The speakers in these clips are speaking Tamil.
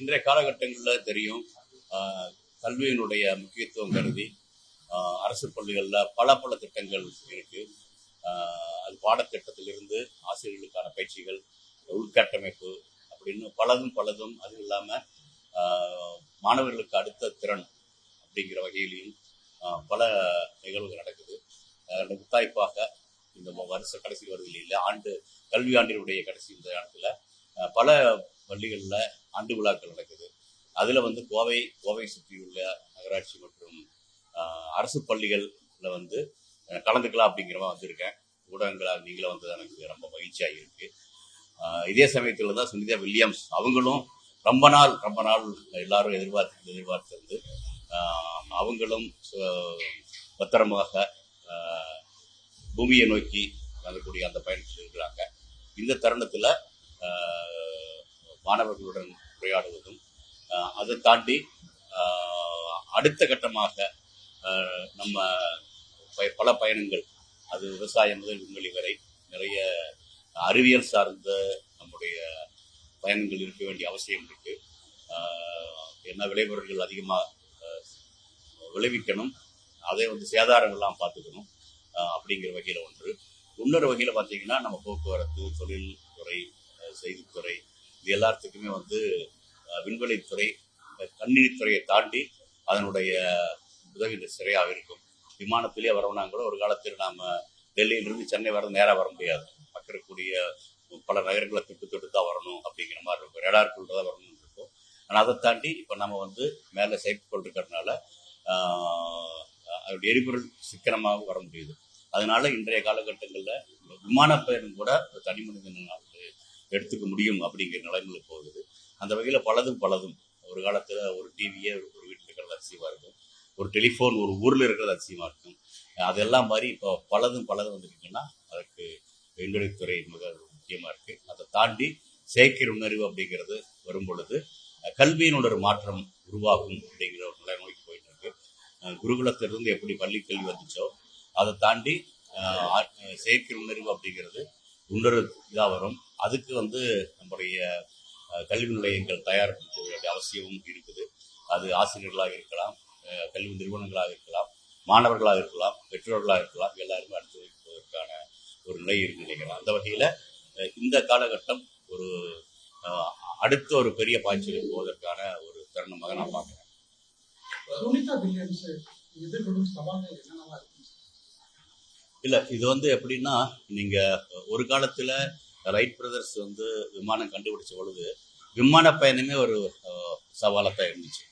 இன்றைய காலகட்டங்களில் தெரியும் கல்வியினுடைய முக்கியத்துவம் கருதி அரசு பள்ளிகளில் பல பல திட்டங்கள் இருக்கு. அது பாடத்திட்டத்திலிருந்து ஆசிரியர்களுக்கான பயிற்சிகள் உள்கட்டமைப்பு அப்படின்னு பலதும் பலதும் அது இல்லாமல் மாணவர்களுக்கு அடுத்த திறன் அப்படிங்கிற வகையிலையும் பல நிகழ்வுகள் நடக்குது. முத்தாய்ப்பாக இந்த வருஷ கடைசி வருது இல்லை ஆண்டு கல்வி ஆண்டினுடைய கடைசி இந்த இடத்துல பல பள்ளிகளில் ஆண்டு விழாக்கள் நடக்குது. அதில் வந்து கோவை கோவை சுற்றியுள்ள நகராட்சி மற்றும் அரசு பள்ளிகளில் வந்து கலந்துக்கலாம் அப்படிங்கிறவன் வந்திருக்கேன். ஊடகங்களாக நீங்களும் வந்தது எனக்கு ரொம்ப மகிழ்ச்சியாக இருக்கு. இதே சமயத்தில் தான் சுனிதா வில்லியம்ஸ் அவங்களும் ரொம்ப நாள் ரொம்ப நாள் எல்லாரும் எதிர்பார்த்து எதிர்பார்த்திருந்து அவங்களும் பத்திரமாக பூமியை நோக்கி வரக்கூடிய அந்த பயணத்தில் இருக்கிறாங்க. இந்த தருணத்தில் மாணவர்களுடன் உரையாடுவதும் அதை தாண்டி அடுத்த கட்டமாக நம்ம பய- பல பயணங்கள் அது விவசாயம் முதல் விண்வெளி வரை நிறைய அறிவியல் சார்ந்த நம்முடைய பயணங்கள் இருக்க வேண்டிய அவசியம் இருக்கு. என்ன விளைபொருட்கள் அதிகமாக விளைவிக்கணும் அதை வந்து சேதாரங்கள்லாம் பார்த்துக்கணும் அப்படிங்கிற வகையில் ஒன்று. இன்னொரு வகையில் பார்த்தீங்கன்னா நம்ம போக்குவரத்து தொழில் துறை செய்தித்துறை இது எல்லாத்துக்குமே வந்து விண்வெளித்துறை அஹ், தாண்டி அதனுடைய உதவி சிறையாக இருக்கும். விமானத்திலே வரணும்னா கூட ஒரு காலத்தில் நாம் டெல்லியிலிருந்து சென்னை வர நேராக வர முடியாது. பக்கக்கூடிய பல நகரங்களை தொட்டு தொட்டு தான் வரணும் அப்படிங்கிற மாதிரி இருக்கும். ரேடாருக்குள்ள தான் வரணும்னு இருக்கும். ஆனால் அதை தாண்டி இப்போ நம்ம வந்து மேலே செயற்கைக்கோள் இருக்கிறதுனால அதோடைய எரிபொருள் சிக்கனமாக வர முடியுது. அதனால இன்றைய காலகட்டங்களில் விமான பயணம் கூட ஒரு தனி மனிதனால் எடுத்துக்க முடியும் அப்படிங்கிற நிலைமையில போகுது. அந்த வகையில் பலதும் பலதும். ஒரு காலத்தில் ஒரு டிவியே ஒரு வீட்டில் இருக்கிறது அதிசயமாக இருக்கும். ஒரு டெலிஃபோன் ஒரு ஊரில் இருக்கிறது அதிசயமாக இருக்கும். அதெல்லாம் மாதிரி இப்போ பலதும் பலதும் வந்துருக்குன்னா அதுக்கு விண்வெளித்துறை மிக முக்கியமாக இருக்குது அதை தாண்டி செயற்கை உணர்வு அப்படிங்கிறது வரும் பொழுது அஹ், கல்வியினோட ஒரு மாற்றம் உருவாகும் அப்படிங்கிற ஒரு நிலை நோக்கி போயிட்டு இருக்கு. குருகுலத்திலிருந்து எப்படி பள்ளி கல்வி வந்துச்சோ அதை தாண்டி செயற்கை உணர்வு அப்படிங்கிறது இன்னொரு இதாக வரும். அதுக்கு வந்து நம்முடைய கல்வி நிலையங்கள் தயாரிப்பு வேண்டிய அவசியமும் இருக்குது. அது ஆசிரியர்களாக இருக்கலாம் அஹ், கல்வி நிறுவனங்களாக இருக்கலாம் மாணவர்களாக இருக்கலாம் பெற்றோர்களாக இருக்கலாம் எல்லாருமே அடுத்து வைப்பதற்கான ஒரு நிலை இருக்கு நினைக்கிறேன். அந்த வகையில் இந்த காலகட்டம் ஒரு அடுத்த ஒரு பெரிய பாய்ச்சலுக்கு போவதற்கான ஒரு தருணமாக நான் பார்க்குறேன் சுனிதா வில்லியம்ஸ் எதிர்கொள்ளும் சவால்கள் என்னென்னவா இருக்கு இல்லை இது வந்து எப்படின்னா நீங்கள் ஒரு காலத்தில் ரைட் பிரதர்ஸ் வந்து விமானம் கண்டுபிடிச்ச பொழுது விமான பயணமே ஒரு சவாலாக தான் இருந்துச்சு.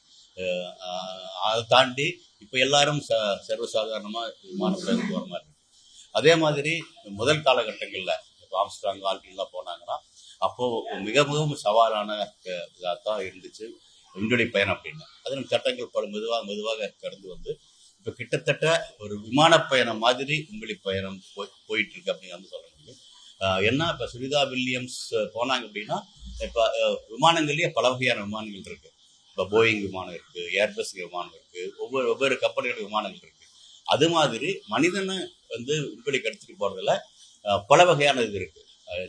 அதை தாண்டி இப்போ எல்லாரும் ச சர்வசாதாரணமாக விமான பயணம் போகிற மாதிரி இருக்கு. அதே மாதிரி முதல் காலகட்டங்களில் இப்போ ஆம்ஸ்ட்ராங் ஆல்பின்லாம் போனாங்கன்னா அப்போது மிக மிகவும் சவாலான இதாக தான் இருந்துச்சு விண்வெளி பயணம் அப்படின்னு. அதில் சட்டங்கள் பல மெதுவாக மெதுவாக கடந்து வந்து இப்போ கிட்டத்தட்ட ஒரு விமான பயணம் மாதிரி உங்களி பயணம் போய் போயிட்டு இருக்கு அப்படின்னு வந்து சொல்ல முடியும். என்ன இப்போ சுனிதா வில்லியம்ஸ் போனாங்க அப்படின்னா இப்போ விமானங்கள்லேயே பல வகையான விமானங்கள் இருக்கு. இப்போ போயிங் விமானம் இருக்கு ஏர்பஸ் விமானம் இருக்கு ஒவ்வொரு ஒவ்வொரு கப்பல்கள் விமானங்கள் இருக்கு. அது மாதிரி மனிதனை வந்து விண்வெளிக்கு எடுத்துட்டு போறதுல பல வகையான இது இருக்கு.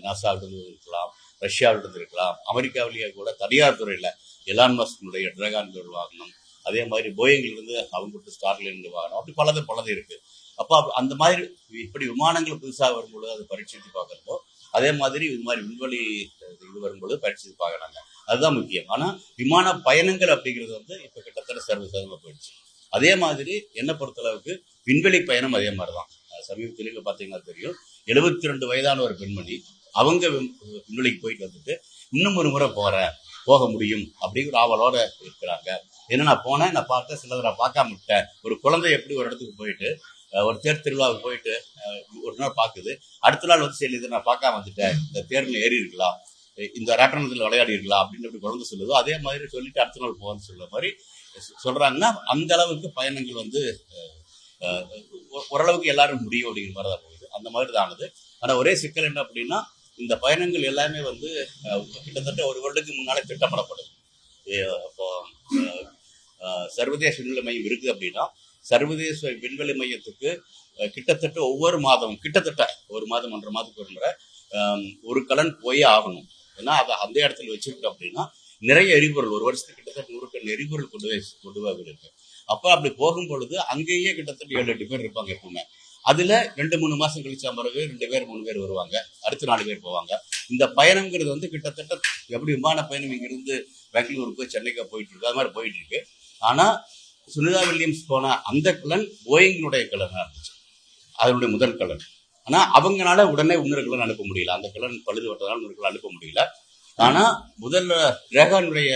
நாசாவிலிருந்து இருக்கலாம் ரஷ்யாவிலிருந்து இருக்கலாம் அமெரிக்காவிலேயே கூட தனியார் துறையில் எலான் மஸ்கனுடைய டிராகான் வாகனம் அதே மாதிரி போயிங்கிலிருந்து அவங்க ஸ்டார்லேருந்து வாகனம். அப்படி பலது பலது இருக்கு. அப்போ அந்த மாதிரி இப்படி விமானங்கள் புதுசாக வரும்பொழுது அதை பரீட்சித்து பார்க்குறப்போ அதே மாதிரி இது மாதிரி விண்வெளி இது வரும்பொழுது பரீட்சித்து பார்க்குறாங்க. அதுதான் முக்கியம். ஆனால் விமான பயணங்கள் அப்படிங்கிறது வந்து இப்போ கிட்டத்தட்ட சர்வசாதாரணமாக போயிடுச்சு. அதே மாதிரி என்னை பொறுத்தளவுக்கு விண்வெளி பயணம் அதே மாதிரி தான் சமீபத்தில் பார்த்தீங்கன்னா தெரியும். எழுபத்தி ரெண்டு வயதான ஒரு பெண்மணி அவங்க விண்வெளிக்கு போயிட்டு வந்துட்டு இன்னும் ஒரு முறை போறேன். போக முடியும். அப்படிங்கிற ஆவலோட இருக்கிறாங்க. ஏன்னா நான் போனேன் நான் பார்த்தேன் சிலதை நான் பார்க்காம விட்டேன். ஒரு குழந்தை எப்படி ஒரு இடத்துக்கு போயிட்டு ஒரு தேர் திருவிழாவுக்கு போயிட்டு ஒரு நாள் பார்க்குது. அடுத்த நாள் வந்து சரி இதை நான் பார்க்காம வந்துட்டேன். இந்த தேர்ல ஏறி இருக்கலாம். இந்த ராட்டனத்தில் விளையாடி இருக்கலாம் அப்படின்னு எப்படி குழந்தை சொல்லுதோ அதே மாதிரி சொல்லிட்டு அடுத்த நாள் போகணும்னு சொல்ற மாதிரி சொல்கிறாங்கன்னா சொல்றாங்கன்னா அந்த அளவுக்கு பயணங்கள் வந்து ஓரளவுக்கு எல்லாரும் முடியும் அப்படிங்கிற மாதிரி தான் போகுது. அந்த மாதிரி தான் ஆனது. ஆனால் ஒரே சிக்கல் என்ன அப்படின்னா இந்த பயணங்கள் எல்லாமே வந்து கிட்டத்தட்ட ஒரு வருடத்துக்கு முன்னாலே திட்டப்படப்படும் இப்போ சர்வதேச விண்வெளி மையம் இருக்குது அப்படின்னா சர்வதேச விண்வெளி மையத்துக்கு கிட்டத்தட்ட ஒவ்வொரு மாதமும் கிட்டத்தட்ட ஒரு மாதம் ஒன்றரை மாதத்துக்கு ஒரு முறை ஒரு கலன் போயே ஆகணும். ஏன்னா அதை அந்த இடத்துல வச்சிருக்கோம் அப்படின்னா நிறைய எரிபொருள் ஒரு வருஷத்துக்கு கிட்டத்தட்ட நூறு டன் எரிபொருள் கொண்டு போய் கொண்டு போய் இருக்கு அப்போ அப்படி போகும் பொழுது அங்கேயே கிட்டத்தட்ட ஏழு எட்டு பேர் இருப்பாங்க எப்பவுமே. அதுல ரெண்டு மூணு மாசம் கழிச்சா பிறகு ரெண்டு பேர் மூணு பேர் வருவாங்க. அடுத்து நாலு பேர் போவாங்க. இந்த பயணம்ங்கிறது வந்து கிட்டத்தட்ட எப்படி விமான பயணம் இங்கிருந்து பெங்களூருக்கு சென்னைக்கு போயிட்டு இருக்கு? அது மாதிரி போயிட்டு இருக்கு. ஆனா சுனிதா வில்லியம்ஸ் போன அந்த கலன் போயிங்கினுடைய கலனாக இருந்துச்சு. அதனுடைய முதல் கலன். ஆனா அவங்களால உடனே இன்னொரு கலன் அனுப்ப முடியல. அந்த கலன் பழுது வட்டதால் இன்னொரு கலன் அனுப்ப முடியல. ஆனா முதல்ல ரேகானுடைய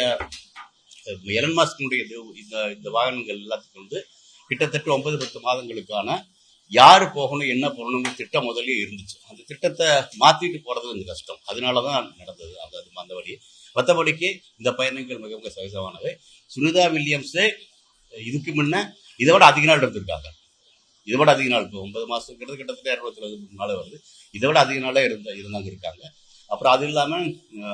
எலன் மாஸ்கினுடைய இந்த இந்த வாகனங்கள் எல்லாத்துக்கும் வந்து கிட்டத்தட்ட ஒன்பது பத்து மாதங்களுக்கான யார் போகணும் என்ன போகணுங்கிற திட்டம் முதல்ல இருந்துச்சு. அந்த திட்டத்தை மாத்திட்டு போறது கொஞ்சம் கஷ்டம். அதனாலதான் நடந்தது அந்த அது அந்த வழி. மற்றபடிக்கு இந்த பயணங்கள் மிக மிக சகஜமானவை சுனிதா வில்லியம்ஸே இதுக்கு முன்ன இதை விட அதிக நாள் இருந்திருக்காங்க இதை விட அதிக நாள் இப்போ ஒன்பது மாசம் கிட்ட கிட்டத்தட்ட இரநூத்தி நாள் வருது. இதை விட அதிக நாளே இருந்த இருந்தாங்க இருக்காங்க அப்புறம் அது இல்லாம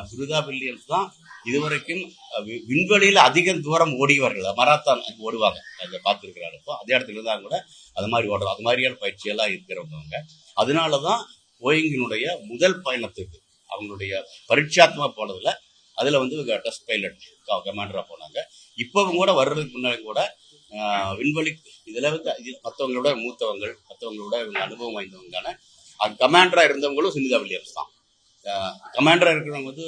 சுனிதா வில்லியம்ஸ் தான் இதுவரைக்கும் விண்வெளியில் விண்வெளியில அதிக தூரம் ஓடியவர்கள் மராத்தான் அங்கே ஓடுவாங்க. அங்கே பார்த்துருக்கிறாரு. இப்போ அதே இடத்துல இருந்தாங்க கூட அது மாதிரி ஓடுறோம் அது மாதிரியான பயிற்சியெல்லாம் இருக்கிறவங்க. அதனாலதான் போயிங்கினுடைய முதல் பயணத்துக்கு அவங்களுடைய பரீட்சாத்மக போனதுல அதில் வந்து டெஸ்ட் பைலட் கமாண்டராக போனாங்க. இப்போவும் கூட வர்றதுக்கு முன்னாடி கூட விண்வெளி இதில் வந்து இது மற்றவங்களோட மூத்தவங்கள் மற்றவங்களோட இவங்க அனுபவம் வாய்ந்தவங்கான கமாண்டராக இருந்தவங்களும் சுனிதா வில்லியம்ஸ் தான். கமாண்டராக இருக்கிறவங்க வந்து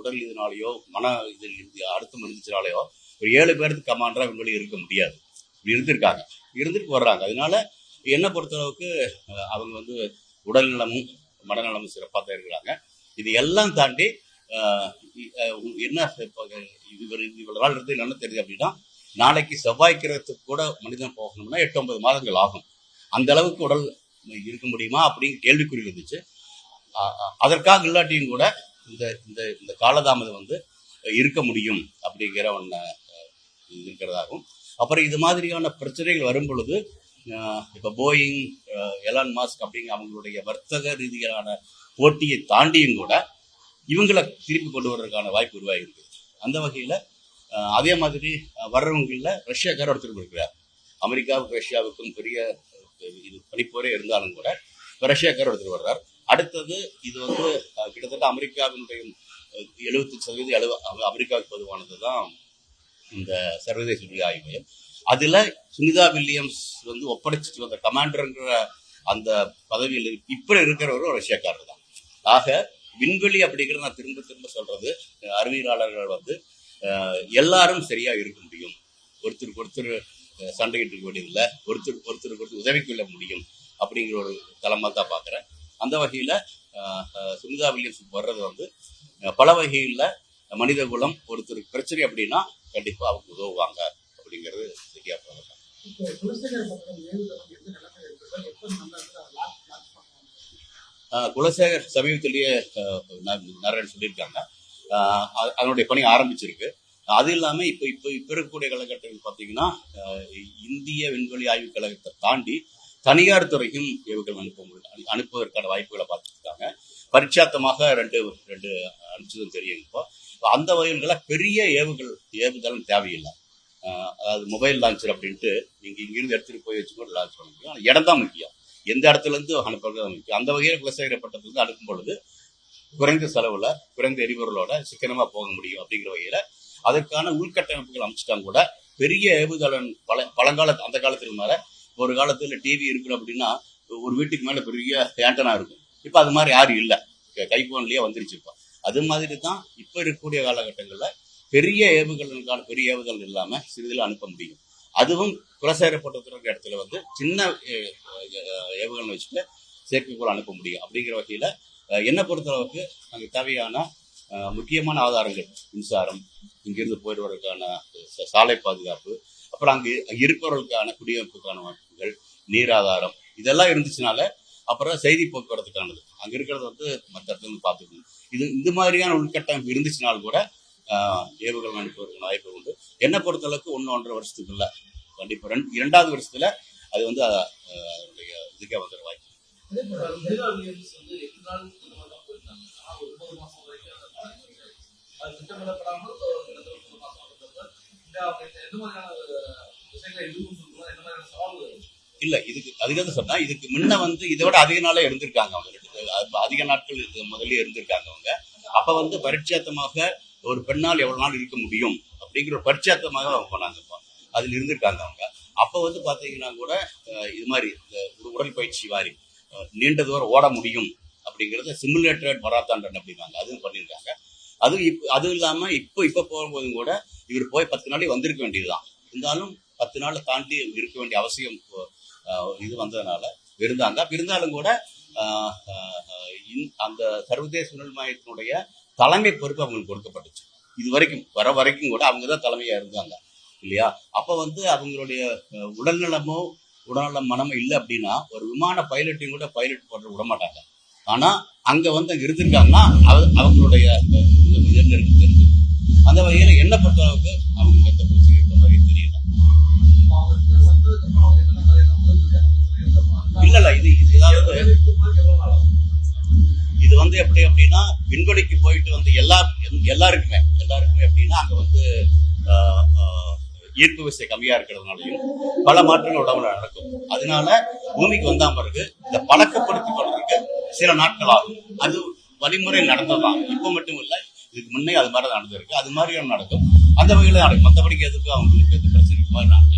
உடல் இதனாலேயோ மன இது அடுத்து முடிஞ்சினாலேயோ ஒரு ஏழு பேருக்கு கமாண்டராக விண்வெளி இருக்க முடியாது. இப்படி இருந்திருக்காங்க. இருந்துட்டு வர்றாங்க. அதனால என்னை பொறுத்தளவுக்கு அவங்க வந்து உடல் நலமும் மனநலமும் சிறப்பாக தான் இருக்கிறாங்க. இது எல்லாம் தாண்டி என்ன இப்போ இவர் இவ்வளவு நாள் இருந்து என்ன தெரியுது அப்படின்னா நாளைக்கு செவ்வாய் கிரகத்துக்கு கூட மனிதன் போகணும்னா எட்டு ஒன்பது மாதங்கள் ஆகும். அந்த அளவுக்கு உடல் இருக்க முடியுமா அப்படின்னு கேள்விக்குறி இருந்துச்சு அதற்காக இல்லாட்டியும் கூட இந்த இந்த இந்த காலதாமதம் வந்து இருக்க முடியும் அப்படிங்கிற ஒன்று இருக்கிறதாகவும் அப்புறம் இது மாதிரியான பிரச்சனைகள் வரும் பொழுது இப்போ போயிங் எலான் மாஸ்க் அப்படிங்கிற அவங்களுடைய வர்த்தக ரீதியிலான போட்டியை தாண்டியும் கூட இவங்களை திருப்பி கொண்டு வர்றதுக்கான வாய்ப்பு உருவாகிருக்கு அந்த வகையில் அதே மாதிரி வர்றவங்களில் ரஷ்யாக்காரர் ஒருத்தர் இருக்கிறார் அமெரிக்காவுக்கும் ரஷ்யாவுக்கும் பெரிய இது பனிப்போரே இருந்தாலும் கூட இப்போ ரஷ்யாக்காரர் ஒருத்தர் வர்றார். அடுத்தது இது வந்து கிட்டத்தட்ட அமெரிக்காவினுடைய எழுபத்தி சதவீதம் எழுவ அமெரிக்காவுக்கு பொதுவானது தான் இந்த சர்வதேச விழா ஆய்வு அதில் சுனிதா வில்லியம்ஸ் வந்து ஒப்படைச்சிட்டு வந்த கமாண்டருங்கிற அந்த பதவியில் இப்போ இருக்கிறவரும் ரஷ்யாக்காரர் தான். ஆக விண்வெளி அப்படிங்கிறது நான் திரும்ப திரும்ப சொல்றது அறிவியலாளர்கள் வந்து எல்லாரும் சரியா இருக்க முடியும். ஒருத்தருக்கு ஒருத்தர் அஹ், சண்டையிட்டு இருக்க வேண்டியதில்லை. ஒருத்தர் ஒருத்தருக்கு ஒருத்தர் உதவி கொள்ள முடியும் அப்படிங்கிற ஒரு தளமா தான் பார்க்குறேன். அந்த வகையில் சுனிதா வில்லியம்ஸ் வர்றது வந்து பல வகையில் மனித குலம் ஒருத்தருக்கு பிரச்சனை அப்படின்னா கண்டிப்பாக அவங்க உதவுவாங்க அப்படிங்கிறது சரியா போகிறது இப்போ குலசேகர பக்கம் ஏவுதளம் எந்த நிலைமையில இருக்குதோ எப்போ நல்லா இருக்குது அதை லாக் லாக் பண்ணுவாங்க குலசேகர் சமீபத்திலேயே நாராயண் சொல்லியிருக்காங்க. அது- அதனுடைய பணி ஆரம்பிச்சிருக்கு. அது இல்லாமல் இப்போ இப்போ இப்போ இருக்கக்கூடிய காலகட்டத்தில் பார்த்தீங்கன்னா இந்திய விண்வெளி ஆய்வுக் கழகத்தை தாண்டி தனியார் துறையும் ஏவுகள் அனுப்ப முடியும். அனுப்புவதற்கான வாய்ப்புகளை பார்த்துருக்காங்க. பரிட்சாத்தமாக ரெண்டு ரெண்டு அனுப்பிச்சதும் தெரியும் இப்போ. அந்த வகைகளில் பெரிய ஏவுகள் ஏவுதளம் தேவையில்லை. அதாவது மொபைல் லான்ச்சர் அப்படின்ட்டு நீங்கள் இங்கிருந்து எடுத்துகிட்டு போய் வச்சு கூட லான்ச் பண்ண முடியும். ஆனால் இடம் தான் முக்கியம். எந்த இடத்துல இருந்து அனுப்புறது தான் அந்த வகையில் குலசேகர வந்து அனுப்பும் பொழுது குறைந்த செலவுல குறைந்த எரிபொருளோட சிக்கனமா போக முடியும் அப்படிங்கிற வகையில அதற்கான உள்கட்டமைப்புகள் அமைச்சிட்டாங்க கூட. பெரிய ஏவுதளன் பல பழங்கால அந்த காலத்துக்கு மேல ஒரு காலத்துல டிவி இருக்கணும் அப்படின்னா ஒரு வீட்டுக்கு மேல பெரிய ஏண்டனா இருக்கும். இப்போ அது மாதிரி யாரும் இல்லை. கைபோன்லயே வந்துருச்சு இப்போ. அது மாதிரி தான் இப்போ இருக்கக்கூடிய காலகட்டங்களில் பெரிய ஏவுகளுக்கான பெரிய ஏவுதல் இல்லாமல் சிறிதில் அனுப்ப முடியும். அதுவும் குலசேரப்பட்டத்துற இடத்துல வந்து சின்ன ஏவுகணை வச்சுட்டு செயற்கைக்கோள் அனுப்ப முடியும். அப்படிங்கிற வகையில் என்னை பொறுத்தளவுக்கு அங்கே தேவையான முக்கியமான ஆதாரங்கள் மின்சாரம் இங்கிருந்து போயிடுவதற்கான ச- சாலை பாதுகாப்பு அப்புறம் அங்கே இருப்பவர்களுக்கான குடியிருப்புக்கான வாய்ப்புகள் நீர் ஆதாரம் இதெல்லாம் இருந்துச்சுனால அப்புறம் செய்தி போக்குவரத்துக்கானது. அங்கே இருக்கிறது வந்து மற்ற இடத்துல பார்த்துக்கணும். இது இந்த மாதிரியான உள்கட்டமைப்பு இருந்துச்சுனாலும் கூட ஆஹ், ஏவுகணை அனுப்புவதற்கான வாய்ப்பு உண்டு. என்னை பொறுத்தளவுக்கு ஒன்று ஒன்றரை வருஷத்துக்குள்ள கண்டிப்பா ரெண்டு இரண்டாவது வருஷத்துல அது வந்து அதனுடைய இதுக்கே வந்துடுற வாய்ப்பு. அதே போல மெகா வந்து எட்டு இல்ல இதுக்கு அதுக்கு சொன்னா இதுக்கு முன்ன வந்து இதை விட அதிக நாளே இருந்திருக்காங்க அவங்க அதிக நாட்கள் முதல்ல இருந்திருக்காங்க அவங்க. அப்ப வந்து பரிட்சாத்தமாக ஒரு பெண்ணால் எவ்வளவு நாள் இருக்க முடியும் அப்படிங்கிற ஒரு பரிச்சாத்தமாக அவங்க பண்ணாங்கப்பா. அதில் இருந்திருக்காங்க அவங்க. அப்போ வந்து பார்த்தீங்கன்னா கூட இது மாதிரி இந்த ஒரு உடற்பயிற்சி மாதிரி நீண்ட தூரம் ஓட முடியும் அப்படிங்கிறத சிமுலேட்டட் மராத்தான் அப்படிங்காங்க அதுவும் பண்ணியிருக்காங்க. அதுவும் இப்போ அதுவும் இல்லாமல் இப்போ இப்போ போகும்போதும் கூட இவர் போய் பத்து நாளே வந்திருக்க வேண்டியதுதான். இருந்தாலும் பத்து நாள் தாண்டி இருக்க வேண்டிய அவசியம் இது வந்ததுனால இருந்தாங்க இருந்தாலும் கூட ஆஹ், அந்த சர்வதேச உணல் மையத்தினுடைய தலைமை பொறுப்பு அவங்களுக்கு கொடுக்கப்பட்டுச்சு. இது வரைக்கும் வர வரைக்கும் கூட அவங்க தான் தலைமையா இருந்தாங்க. இல்லையா? அப்ப வந்து அவங்களுடைய உடல்நலமோ உடல்நலம் மனமோ இல்லை அப்படின்னா ஒரு விமான பைலட்டையும் கூட பைலட் போட விட மாட்டாங்க ஆனா அங்க வந்து அங்கே இருந்திருக்காங்கன்னா அவ- அவங்களுடைய இருக்கு தெரிஞ்சு அந்த வகையில என்ன பொறுத்தளவுக்கு அவங்களுக்கு எந்த பிரச்சனை இருக்கிற மாதிரி தெரியல. இல்லை இல்லை இல்ல இது ஏதாவது வந்து எப்படி அப்படின்னா விண்வெளிக்கு போயிட்டு வந்து எல்லா எல்லாருக்குமே எல்லாருக்குமே அப்படின்னா அங்கே வந்து ஈர்ப்பு விசை கம்மியாக இருக்கிறதுனாலையும் பல மாற்றங்கள் உடம்புல நடக்கும். அதனால பூமிக்கு வந்தால் பிறகு இந்த பழக்கப்படுத்தி கொள்றதுக்கு சில நாட்கள் ஆகும் அது வழிமுறை நடந்ததுதான். இப்போ மட்டும் இல்லை இதுக்கு முன்னே அது மாதிரி நடந்திருக்கு. அது மாதிரியும் நடக்கும். அந்த வகையில் நடக்கும். மற்றபடிக்கு எதுக்கும் அவங்களுக்கு எது பிரச்சனை மாதிரி நான்